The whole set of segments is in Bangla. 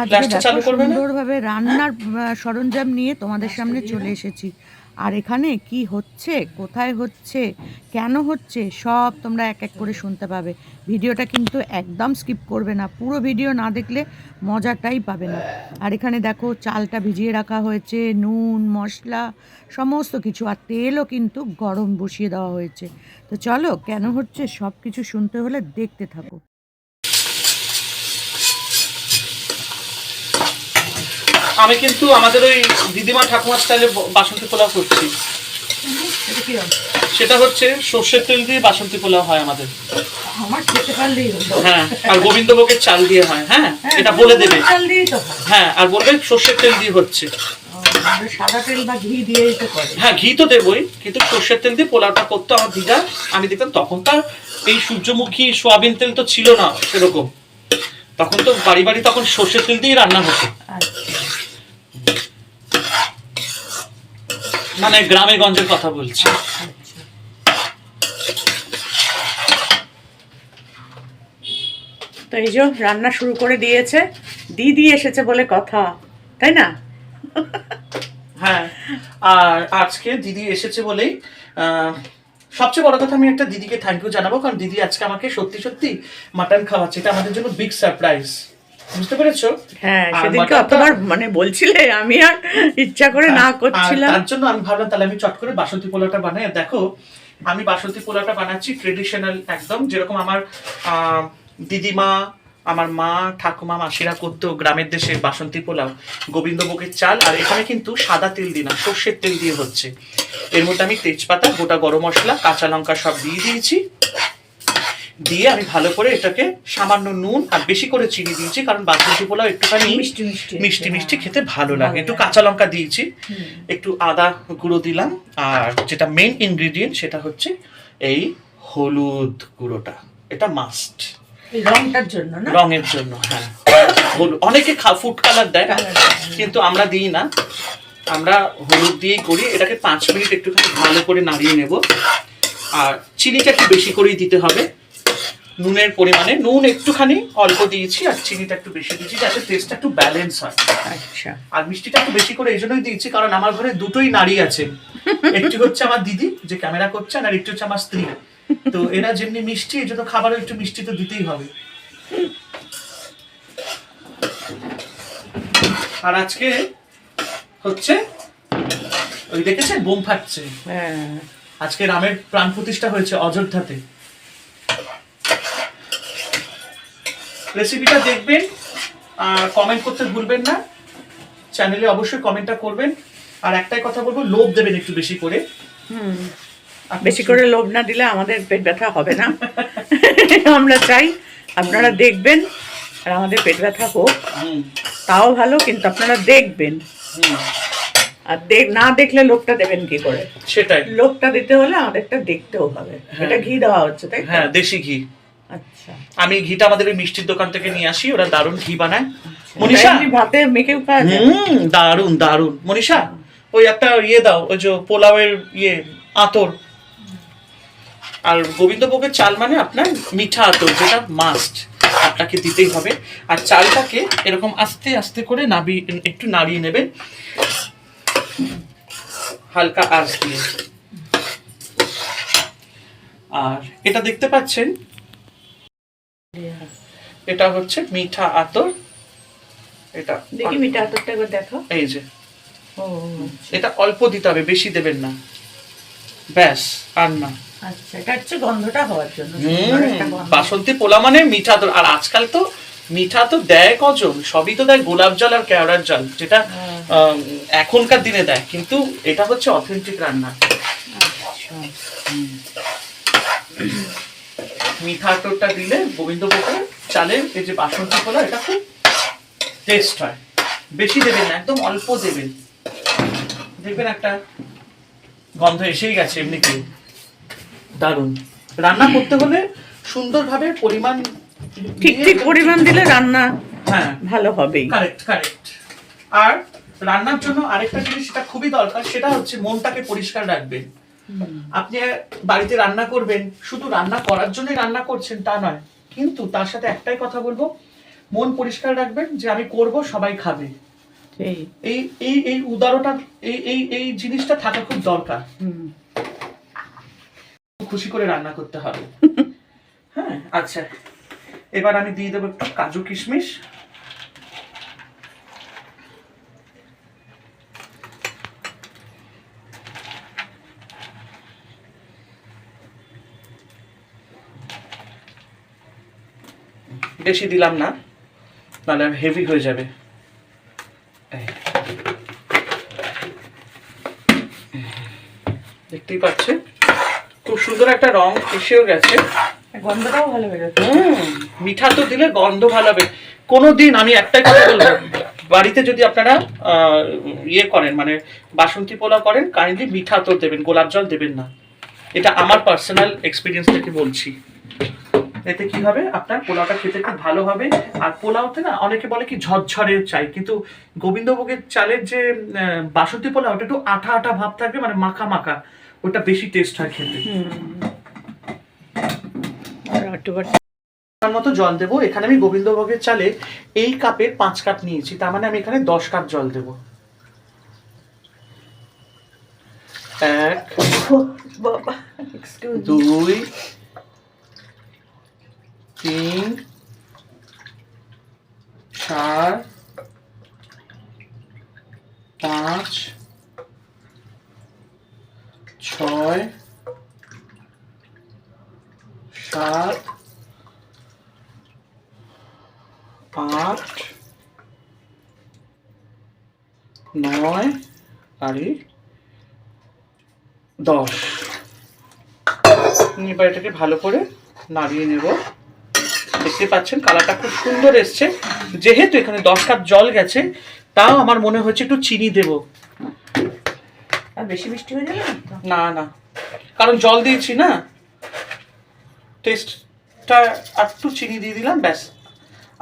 আজকে দেখো? সুন্দরভাবে রান্নার সরঞ্জাম নিয়ে তোমাদের সামনে চলে এসেছি। আর এখানে কি হচ্ছে কোথায় হচ্ছে কেন হচ্ছে সব তোমরা এক এক করে শুনতে পাবে। ভিডিওটা কিন্তু একদম স্কিপ করবে না। পুরো ভিডিও না দেখলে মজাটাই পাবে না। আর এখানে দেখো চালটা ভিজিয়ে রাখা হয়েছে নুন মশলা সমস্ত কিছু আর তেলও কিন্তু গরম বসিয়ে দেওয়া হয়েছে। তো চলো কেন হচ্ছে সব কিছু শুনতে হলে দেখতে থাকো। আমি কিন্তু আমাদের ওই দিদিমা ঠাকুমার স্টাইলে বাসন্তী পোলাও করছি। সেটা হচ্ছে সর্ষের তেল দিয়ে বাসন্তী পোলাও হয় আমাদের। হ্যাঁ আর গোবিন্দভোগের চাল দিয়ে হয় হ্যাঁ? এটা বলে দেবে। দিয়েই হয়। হ্যাঁ আর বলবে সর্ষের তেল দিয়ে হচ্ছে। সাদা তেল বা ঘি দিয়েই হ্যাঁ ঘি তো দেবই কিন্তু সর্ষের তেল দিয়ে পোলাওটা করতো আমার দিদা। আমি দেখতাম তখন তার এই সূর্যমুখী সোয়াবিন তেল তো ছিল না সেরকম। তখন তো বাড়ি বাড়ি তখন সর্ষের তেল দিয়ে রান্না হতো। মানে গ্রামে গঞ্জের কথা বলছি। আচ্ছা তো এই যে রান্না শুরু করে দিয়েছে দিদি এসেছে বলে কথা তাই না? হ্যাঁ আর আজকে দিদি এসেছে বলেই আহ, সবচেয়ে বড় কথা আমি একটা দিদিকে থ্যাংক ইউ জানাব কারণ দিদি আজকে আমাকে সত্যি সত্যি মাটন খাওয়াচ্ছে। এটা আমাদের জন্য বিগ সারপ্রাইজ বুঝতে পেরেছ? হ্যাঁ সেদিনকে অতবার মানে বলছিলে আমি আর ইচ্ছা করে না করছিলাম। তার জন্য আমি ভাবলাম তাহলে আমি চট করে বাসন্তী পোলাওটা বানাই। দেখো আমি বাসন্তী পোলাওটা বানাচ্ছি ট্রেডিশনাল একদম যেরকম আমার দিদিমা আমার মা ঠাকুমা মাসিরা করতো গ্রামের দেশে বাসন্তী পোলাও গোবিন্দভোগের চাল আর এখানে কিন্তু সাদা তেল দিই না সর্ষের তেল দিয়ে হচ্ছে। এর মধ্যে আমি তেজপাতা গোটা গরম মশলা কাঁচা লঙ্কা সব দিয়ে দিয়েছি। দিয়ে আমি ভালো করে এটাকে সামান্য নুন আর বেশি করে চিনি দিয়েছি কারণ বাসন্তী পোলাও একটুখানি মিষ্টি মিষ্টি মিষ্টি মিষ্টি হ্যাঁ। খেতে ভালো লাগে। একটু কাঁচা লঙ্কা দিয়েছি একটু আদা গুঁড়ো দিলাম আর যেটা মেন ইনগ্রিডিয়েন্ট সেটা হচ্ছে এই হলুদ গুঁড়োটা। এটা মাস্ট রংটার জন্য না? রঙের জন্য হ্যাঁ। অনেকে ফুড কালার দেয় কিন্তু আমরা দিই না। আমরা হলুদ দিয়েই করি এটাকে পাঁচ মিনিট একটুখানি ভালো করে নাড়িয়ে নেব। আর চিনিটা একটু বেশি করেই দিতে হবে। নুনের পরিমাণে। নুন একটুখানি অল্প দিয়েছি আর চিনিটা একটু বেশি দিয়েছি যাতে টেস্টটা একটু ব্যালেন্স হয়। আচ্ছা। আর মিষ্টিটা একটু বেশি করে এই জন্যই দিয়েছি কারণ আমার ঘরে দুটোই নারী আছে। একটি হচ্ছে আমার দিদি যে ক্যামেরা করছেন আর একটি হচ্ছে আমার স্ত্রী। তো এরা যেমনি মিষ্টি এই জন্য খাবারও একটু মিষ্টি তো দিতেই হবে। আর আজকে হচ্ছে ওই দেখেছেন? বোম ফাটছে। হ্যাঁ। আজকে রামের প্রাণ প্রতিষ্ঠা হয়েছে অযোধ্যাতে। রেসিপিটা দেখবেন আর কমেন্ট করতে ভুলবেন না। চ্যানেলে অবশ্যই কমেন্টটা করবেন। আর একটাই কথা বলব লোভ দেবেন একটু বেশি করে। হুম। বেশি করে লোভ না দিলে আমাদের পেট ব্যথা হবে না। আমরা চাই আপনারা দেখবেন আর আমাদের পেট ব্যথা হোক। তাও ভালো কিন্তু আপনারা দেখবেন। হুম, আর দেখ না দেখলে লোকটা দেবেন কি করে? সেটাই। লোকটা দিতে হলে আমাদেরটা দেখতেও হবে। এটা ঘি দেওয়া হচ্ছে তাই হ্যাঁ দেশি ঘি। আচ্ছা। আমি ঘিটা আমাদের ওই মিষ্টির দোকান থেকে নিয়ে আসি ওরা দারুণ ঘি বানায়। মনীষা? এমনি ভাতে মেখেও হুম দারুণ দারুণ। মনীষা ওই একটা ইয়ে দাও ওই যে পোলাওয়ের ইয়ে আতর। আর গোবিন্দভোগের চাল মানে আপনার মিঠা আতর যেটা মাস্ট আপনাকে দিতেই হবে। আর চালটাকে এরকম আস্তে আস্তে করে নাবি একটু নাড়িয়ে নেবেন। হালকা আঁচ দিয়ে। আর এটা দেখতে পাচ্ছেন এটা হচ্ছে মিঠা আতর। এটা দেখি মিঠা আতরটা একবার দেখো। এই যে। ও এটা অল্প দিতে হবে বেশি দেবেন না। ব্যাস আর না। আচ্ছা এটা হচ্ছে গন্ধটা হওয়ার জন্য। বাসন্তী পোলা মানে মিঠা আতর। আর আজকাল তো মিঠা তো দেয় কজন? সবই তো দেয় গোলাপ জল আর কেওড়ার জল যেটা হ্যাঁ। এখনকার দিনে দেয়। কিন্তু এটা হচ্ছে অথেন্টিক রান্না। আচ্ছা। মিঠা আতরটা দিলে গোবিন্দভোগের চালের এই যে বাসন্তী পোলা এটা খুব টেস্ট হয়। বেশি দেবেন না একদম অল্প দেবেন। দেখবেন একটা গন্ধ এসেই গেছে এমনিতে। দারুণ। রান্না করতে হলে সুন্দরভাবে পরিমাণ ঠিক ঠিক পরিমাণ দিলে রান্না হ্যাঁ। ভালো হবেই। কারেক্ট কারেক্ট আর রান্নার জন্য আরেকটা জিনিস সেটা খুবই দরকার সেটা হচ্ছে মনটাকে পরিষ্কার রাখবেন। আপনি বাড়িতে রান্না করবেন শুধু রান্না করার জন্যই রান্না করছেন তা নয় কিন্তু তার সাথে একটাই কথা বলব মন পরিষ্কার রাখবেন যে আমি করব সবাই খাবে। এই। এই এই উদারতা এই এই এই জিনিসটা থাকা খুব দরকার। খুশি করে রান্না করতে হবে। হ্যাঁ আচ্ছা। এবার আমি দিয়ে দেবো একটু কাজু কিশমিশ। বেশি দিলাম না নাহলে হেভি হয়ে যাবে। দেখতেই পাচ্ছেন খুব সুন্দর একটা রং এসেও গেছে। গন্ধটাও ভালো হয়ে গেছে। হুম, মিঠা তো দিলে গন্ধ ভালো হবে। কোনোদিন আমি একটাই কথা বলব বাড়িতে যদি আপনারা আহ, ইয়ে করেন মানে বাসন্তী পোলাও করেন কাইন্ডলি মিঠা তো দেবেন গোলাপ জল দেবেন না। এটা আমার পার্সোনাল এক্সপিরিয়েন্স থেকে বলছি। এতে কি হবে? আপনার পোলাওটা খেতে খুব ভালো হবে। আর পোলাওতে না অনেকে বলে কি ঝরঝরে চাই। কিন্তু গোবিন্দভোগের চালের যে বাসন্তী পোলাও ওটা একটু আঠা আঠা ভাব থাকবে মানে মাখা মাখা। ওটা বেশি টেস্ট হয় খেতে। মতো জল দেবো। এখানে আমি গোবিন্দভোগের চালে এই কাপের পাঁচ কাপ নিয়েছি। তার মানে আমি এখানে দশ কাপ জল দেবো। এক বাবা দুই তিন চার পাঁচ ছয় সাত আট নয় আর এই দশ। এবার এটাকে ভালো করে নাড়িয়ে নেব। দেখতে পাচ্ছেন কালারটা খুব সুন্দর এসছে। যেহেতু এখানে দশ কাপ জল গেছে তাও আমার মনে হচ্ছে একটু চিনি দেব। আর বেশি মিষ্টি হয়ে যাবে না না। কারণ জল দিয়েছি না। টেস্টটা একটু চিনি দিয়ে দিলাম ব্যাস।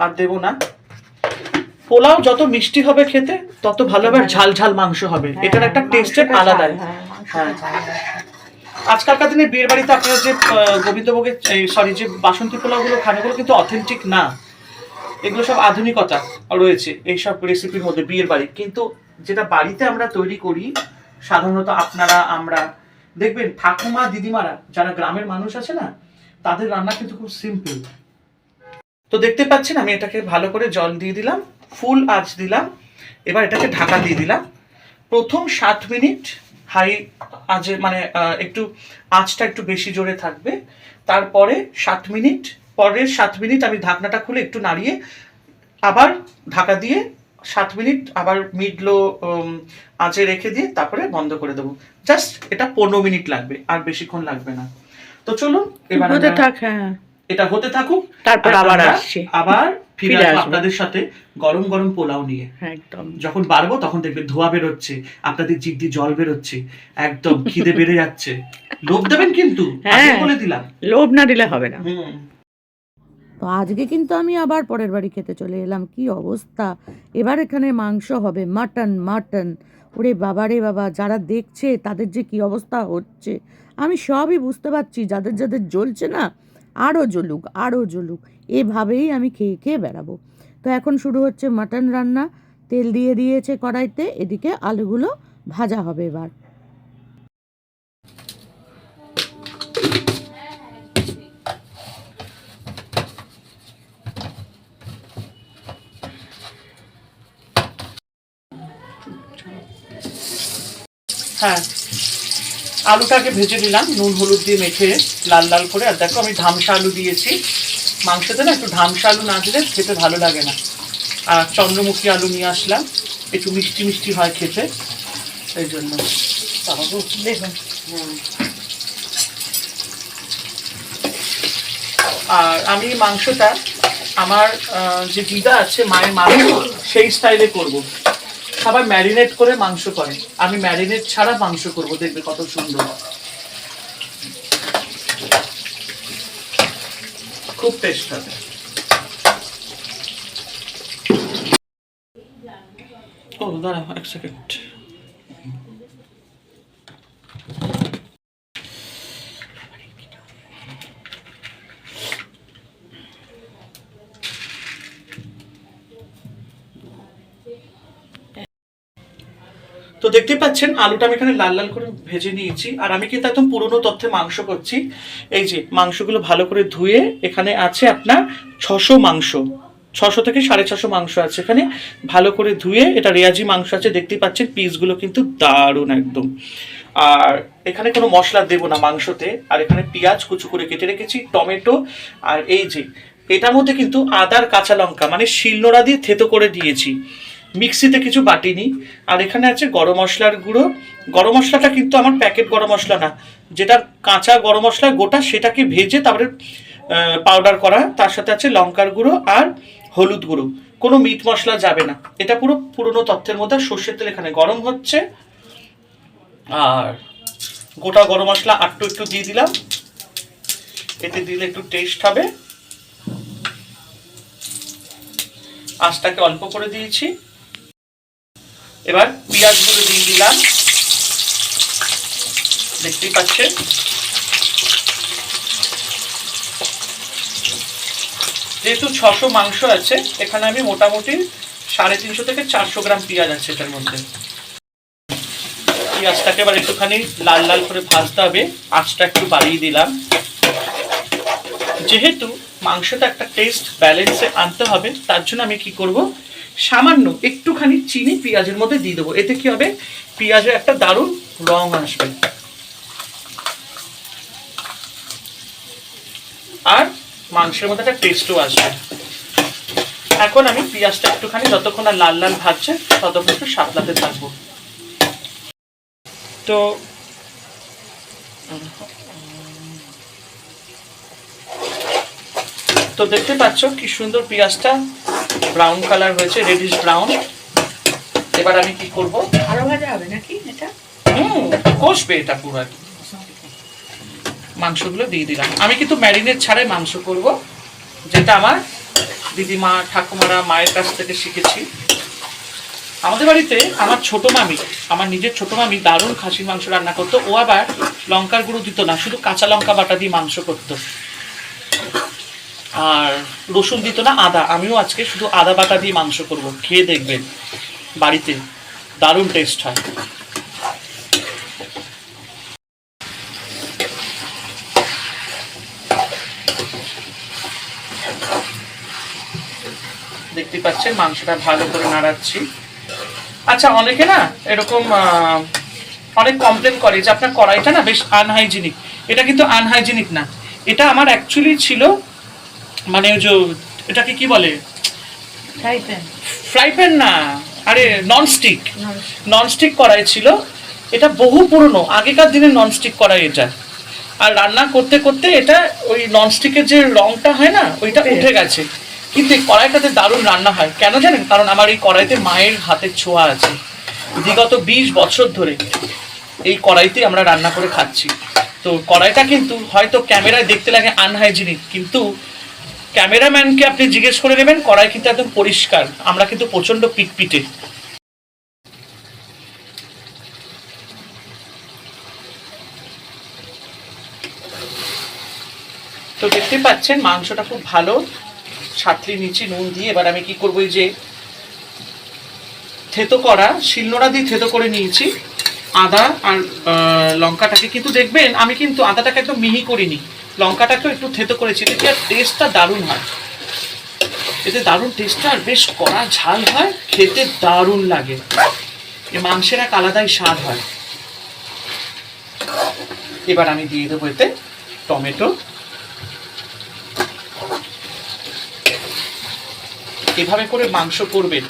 আর দেব না। পোলাও যত মিষ্টি হবে খেতে তত ভালো ঝাল ঝাল মাংস হবে। এটার একটা হ্যাঁ, টেস্টের আলাদা। ঝাল, হ্যাঁ, হ্যাঁ। ঝাল, হ্যাঁ। আজকালকার দিনে বিয়ের বাড়িতে আপনারা যে গোবিন্দভোগের সরি যে বাসন্তী পোলাওগুলো খান এগুলো কিন্তু অথেন্টিক না এগুলো সব আধুনিকতা রয়েছে এইসব রেসিপির মধ্যে বিয়ের বাড়ি কিন্তু যেটা বাড়িতে আমরা তৈরি করি সাধারণত আপনারা আমরা দেখবেন ঠাকুমা দিদিমারা যারা গ্রামের মানুষ আছে না তাদের রান্না কিন্তু খুব সিম্পল তো দেখতে পাচ্ছেন আমি এটাকে ভালো করে জল দিয়ে দিলাম ফুল আঁচ দিলাম এবার এটাকে ঢাকা দিয়ে দিলাম প্রথম সাত মিনিট হাই আজে মানে একটু আঁচটা একটু বেশি জোরে থাকবে। তারপরে সাত মিনিট পরের সাত মিনিট আমি ঢাকনাটা খুলে একটু নাড়িয়ে আবার ঢাকা দিয়ে সাত মিনিট আবার মিড লো আঁচে রেখে দিয়ে তারপরে বন্ধ করে দেবো। জাস্ট এটা পনেরো মিনিট লাগবে আর বেশিক্ষণ লাগবে না। তো চলুন এবার থাক হ্যাঁ। এটা হতে থাকুক তারপর আবার আসছি। আবার ফিরে আসব। আপনাদের সাথে গরম গরম পোলাও নিয়ে। হ্যাঁ একদম। যখন বাড়বো তখন দেখবেন ধোয়া বেরোচ্ছে আপনাদের জিভ দিয়ে জল বেরোচ্ছে একদম খিদে বেড়ে যাচ্ছে। লোভ দেবেন কিন্তু আগে হ্যাঁ। বলে দিলাম। লোভ না দিলে হবে না। তো আজকে কিন্তু আমি আবার পরের বাড়ি খেতে চলে এলাম। কি অবস্থা? এবার এখানে মাংস হবে মাটন মাটন। ওরে বাবা রে বাবা যারা দেখছে তাদের যে কি অবস্থা হচ্ছে আমি সবই বুঝতে পারছি। যাদের যাদের জ্বলছে না আরও জ্বলুক আরও জ্বলুক এভাবেই আমি খেয়ে খেয়ে বেড়াবো। তো এখন শুরু হচ্ছে মাটন রান্না। তেল দিয়ে দিয়েছে কড়াইতে, এদিকে আলুগুলো ভাজা হবে এবার। হ্যাঁ। আলুটাকে ভেজে নিলাম নুন হলুদ দিয়ে মেখে লাল লাল করে। আর দেখো আমি ধামসা আলু দিয়েছি। মাংসতে না একটু ধামসা আলু না দিলে খেতে ভালো লাগে না। আর চন্দ্রমুখী আলু নিয়ে আসলাম। একটু মিষ্টি মিষ্টি হয় খেতে। এই জন্য। দেখুন। আর আমি মাংসটা আমার যে দিদা আছে মায়ের মাংস সেই স্টাইলে করব। সবাই ম্যারিনেট করে মাংস করে। আমি ম্যারিনেট ছাড়া মাংস করব, দেখবে কত সুন্দর। খুব টেস্ট হবে। ও দাঁড়া এক সেকেন্ড তো দেখতে পাচ্ছেন, আলুটা আমি এখানে লাল লাল করে ভেজে নিয়েছি। আর আমি কিন্তু একদম পুরনো তথ্যে মাংস করছি। এই যে, মাংসগুলো ভালো করে ধুয়ে এখানে আছে আপনার ছশো মাংস। ছশো থেকে সাড়ে ছশো মাংস আছে এখানে। ভালো করে ধুয়ে, এটা রেয়াজি মাংস আছে, দেখতেই পাচ্ছেন, পিসগুলো কিন্তু দারুণ একদম। আর এখানে কোনো মশলা দেবো না মাংসতে। আর এখানে পেঁয়াজ কুচু করে কেটে রেখেছি, টমেটো। আর এই যে, এটার মধ্যে কিন্তু আদার কাঁচা লঙ্কা মানে শিলনোড়া দিয়ে থেতো করে দিয়েছি। মিক্সিতে কিছু বাটিনি আর এখানে আছে গরম মশলার গুঁড়ো। গরম মশলাটা কিন্তু আমার প্যাকেট গরম মশলা না। যেটা কাঁচা গরম মশলা গোটা সেটাকে ভেজে তারপরে পাউডার করা। তার সাথে আছে লঙ্কার গুঁড়ো আর হলুদ গুঁড়ো। কোনো মিট মশলা যাবে না। এটা পুরো পুরনো তথ্যের মধ্যে সর্ষের তেল এখানে গরম হচ্ছে। আর গোটা গরম মশলা আটটু একটু দিয়ে দিলাম। এতে দিলে একটু টেস্ট হবে। আঁচটাকে অল্প করে দিয়েছি। এবার পেঁয়াজগুলো দিয়ে দিলাম। দেখতেই পাচ্ছেন। যেহেতু ছশো মাংস আছে, এখানে আমি মোটামুটি সাড়ে তিনশো থেকে চারশো গ্রাম পেঁয়াজ আছে এটার মধ্যে। পেঁয়াজটাকে এবার একটুখানি লাল লাল করে ভাজতে হবে। আঁচটা একটু বাড়িয়ে দিলাম। যেহেতু মাংসটা একটা টেস্ট ব্যালেন্সে আনতে হবে, তার জন্য আমি কি করব? সামান্য একটুখানি চিনি পেঁয়াজের মধ্যে দিয়ে দেবো। এতে কি হবে? পেঁয়াজের একটা দারুণ রং আসবে। আর মাংসের মধ্যে একটা টেস্টও আসবে। এখন আমি পেঁয়াজটা একটুখানি যতক্ষণ না লাল লাল ভাজছে, ততক্ষণ একটু সাতলাতে থাকব। তো তো দেখতে পাচ্ছ কি সুন্দর পেঁয়াজটা ব্রাউন কালার হয়েছে রেডিশ ব্রাউন এবার আমি কি করব? আরও ভাজা হবে নাকি এটা? হুম কষবে এটা পুরো। একদম। মাংসগুলো দিয়ে দিলাম। আমি কিন্তু ম্যারিনেট ছাড়াই মাংস করব যেটা আমার দিদিমা ঠাকুমারা মায়ের কাছ থেকে শিখেছি। আমাদের বাড়িতে আমার ছোট মামি আমার নিজের ছোট মামি দারুণ খাসির মাংস রান্না করতো। ও আবার লঙ্কার গুঁড়ো দিত না শুধু কাঁচা লঙ্কা বাটা দিয়ে মাংস করতো। আর রসুন দিত না, আদা। আমিও আজকে শুধু আদা বাটা দিয়ে মাংস করব। খেয়ে দেখবেন, বাড়িতে দারুণ টেস্ট হয়। দেখতে পাচ্ছেন, মাংসটা ভালো করে নাড়াচ্ছি। আচ্ছা অনেকে না এরকম অনেক কমপ্লেন করে যে আপনার কড়াইটা না বেশ আনহাইজিনিক এটা কিন্তু আনহাইজিনিক না। এটা আমার অ্যাকচুয়ালি ছিল মানে ওই যে এটাকে কি বলে? ফ্রাই প্যান ফ্রাই প্যান না। আরে ননস্টিক ননস্টিক কড়াই ছিল। এটা বহু পুরনো। আগেকার দিনের ননস্টিক কড়াই এটা। আর রান্না করতে করতে এটা ওই ননস্টিকের যে রংটা হয় না ওইটা উঠে গেছে। কিন্তু এই কড়াইটাতে দারুণ রান্না হয়। কেন জানেন? কারণ আমার এই কড়াইতে মায়ের হাতের ছোঁয়া আছে। বিগত বিশ বছর ধরে এই কড়াইতে আমরা রান্না করে খাচ্ছি। তো কড়াইটা কিন্তু হয়তো ক্যামেরায় দেখতে লাগে আনহাইজিনিক কিন্তু ক্যামেরাম্যানকে আপনি জিজ্ঞেস করে নেবেন, কড়াই কিন্তু একদম পরিষ্কার। আমরা কিন্তু প্রচণ্ড পিটপিটে। তো দেখতে পাচ্ছেন, মাংসটা খুব ভালো। সাতলি নিচে নুন দিয়ে এবার আমি কি করব যে থেতো করা, শিলনোড়া দিয়ে থেতো করে নিয়েছি। আদা আর লঙ্কাটাকে কিন্তু দেখবেন, আমি কিন্তু আদাটাকে একদম মিহি করিনি। লঙ্কাটাকেও একটু থেতো করেছি। এতে টেস্টটা দারুণ হয়? এতে দারুণ টেস্টটা আর বেশ কড়া ঝাল হয়, খেতে দারুণ লাগে। এ মাংসের এক আলাদাই স্বাদ হয়। এবার আমি দিয়ে দেবো এতে টমেটো। এভাবে করে মাংস করবেন।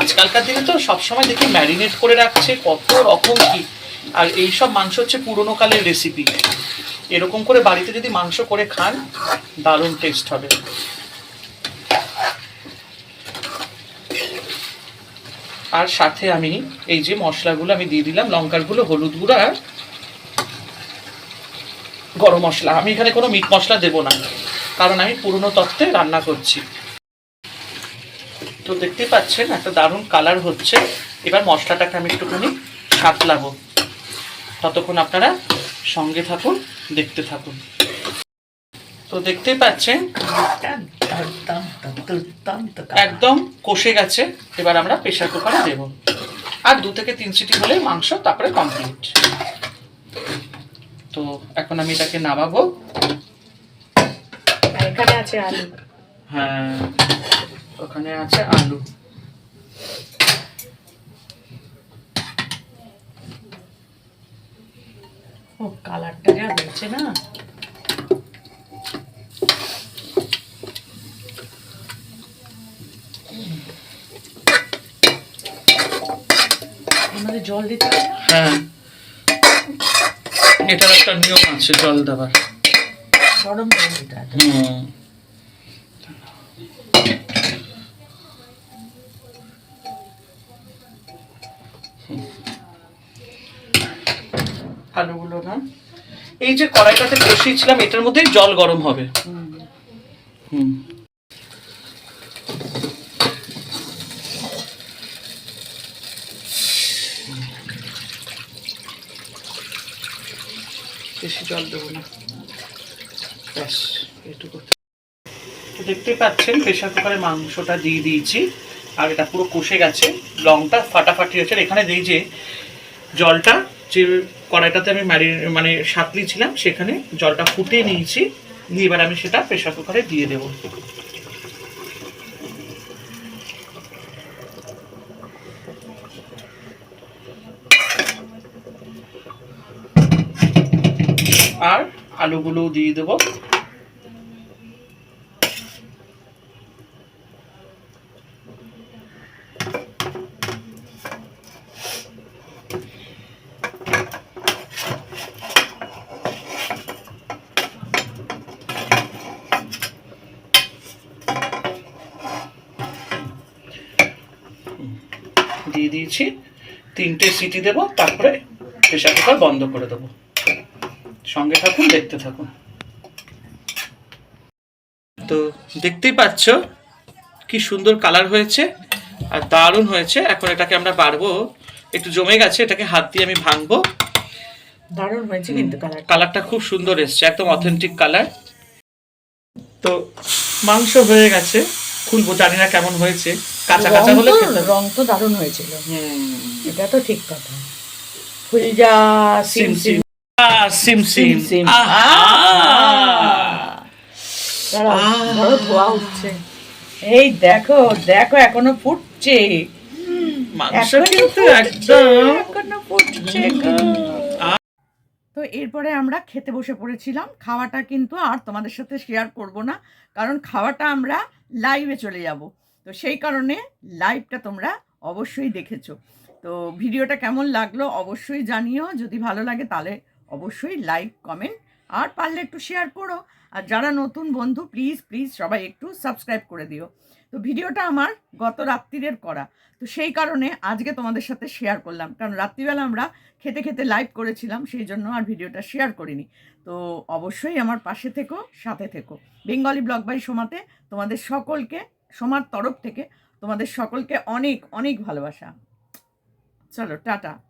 আজকালকার দিনে তো সবসময় দেখি ম্যারিনেট করে রাখছে, কত রকম কি। আর এই সব মাংস হচ্ছে পুরোনো কালের রেসিপি এরকম করে বাড়িতে যদি মাংস করে খান, দারুণ টেস্ট হবে। আর সাথে আমি এই যে মশলাগুলো আমি দিয়ে দিলাম, লঙ্কার গুঁড়ো, হলুদ গুঁড়ো আর গরম মশলা। আমি এখানে কোনো মিট মশলা দেবো না, কারণ আমি পুরনো তত্ত্বে রান্না করছি। তো দেখতে পাচ্ছেন, একটা দারুণ কালার হচ্ছে। এবার মশলাটাকে আমি একটুখানি সাতলাবো। ততক্ষণ আপনারা সঙ্গে থাকুন। দেখতে থাকুন। তো দেখতেই পাচ্ছেন একদম কষে গেছে। এবার আমরা প্রেশার কুকারে দেব। আর দু থেকে তিন সিটি হলে মাংস তারপরে কমপ্লিট তো এখন আমি এটাকে নামাবো। এখানে আছে আলু। হ্যাঁ ওখানে আছে আলু। ও কালারটা যা হয়েছে না? আমাদের জল দিতে হ্যাঁ। এটার একটা নিয়ম আছে জল দেওয়ার। গরম জল দিতে হুম। আলুগুলো না। এই যে কড়াইটাতে বসিয়েছিলাম, এটার মধ্যেই জল গরম হবে। বেশি জল দেবো না। ব্যাস এটুকু তো দেখতেই পাচ্ছেন প্রেশার কুকারে মাংসটা দিয়ে দিয়েছি, আর এটা পুরো কষে গেছে। লংটা ফাটাফাটি হয়েছে। এখানে এই যে জলটা যে কড়াইটাতে আমি মারি মানে সাঁতলিয়েছিলাম সেখানে জলটা ফুটিয়ে নিয়েছি। নিয়ে এবার আমি সেটা প্রেশার কুকারে দিয়ে দেবো। আর আলুগুলো দিয়ে দেবো। দিয়ে দিয়েছি তিনটে সিটি দেবো তারপরে প্রেশার কুকার বন্ধ করে দেবো। সঙ্গে থাকুন দেখতে থাকুন। তো দেখতেই পাচ্ছ কি সুন্দর কালার হয়েছে আর দারুণ হয়েছে। এখন এটাকে আমরা পারব একটু জমে গেছে এটাকে হাত দিয়ে আমি ভাঙবো। দারুণ হয়েছে কিন্তু কালার কালারটা খুব সুন্দর এসছে একদম অথেন্টিক কালার। তো মাংস হয়ে গেছে খুলবো জানি না কেমন হয়েছে। কাঁচা কাঁচা হলে রং তো দারুণ হয়েছিল। এটা তো ঠিক কথা। ফুলজা সিম সিম সিম। সিম। সিম। বড় ধোয়া উঠছে। এই দেখো দেখো এখনও ফুটছে। মাংস কিন্তু একদম। এখনও ফুটছে তো এরপরে আমরা খেতে বসে পড়েছিলাম। খাওয়াটা কিন্তু আর তোমাদের সাথে শেয়ার করব না কারণ খাওয়াটা আমরা লাইভে চলে যাব। তো সেই কারণে লাইভটা তোমরা অবশ্যই দেখেছ। তো ভিডিওটা কেমন লাগল অবশ্যই জানিও, যদি ভালো লাগে তাহলে অবশ্যই লাইক কমেন্ট আর পারলে একটু শেয়ার করো। আর যারা নতুন বন্ধু প্লিজ প্লিজ সবাই একটু সাবস্ক্রাইব করে দিও। তো ভিডিওটা আমার গত রাত্রিরের করা। তো সেই কারণে আজকে তোমাদের সাথে শেয়ার করলাম। কারণ রাত্রিবেলা আমরা খেতে খেতে লাইভ করেছিলাম, সেই জন্য আর ভিডিওটা শেয়ার করিনি। তো অবশ্যই আমার পাশে থেকো, সাথে থেকো। বেঙ্গলি ব্লগ বাই সোমাতে তোমাদের সকলকে সোমার তরফ থেকে তোমাদের সকলকে অনেক অনেক ভালোবাসা। চলো টাটা।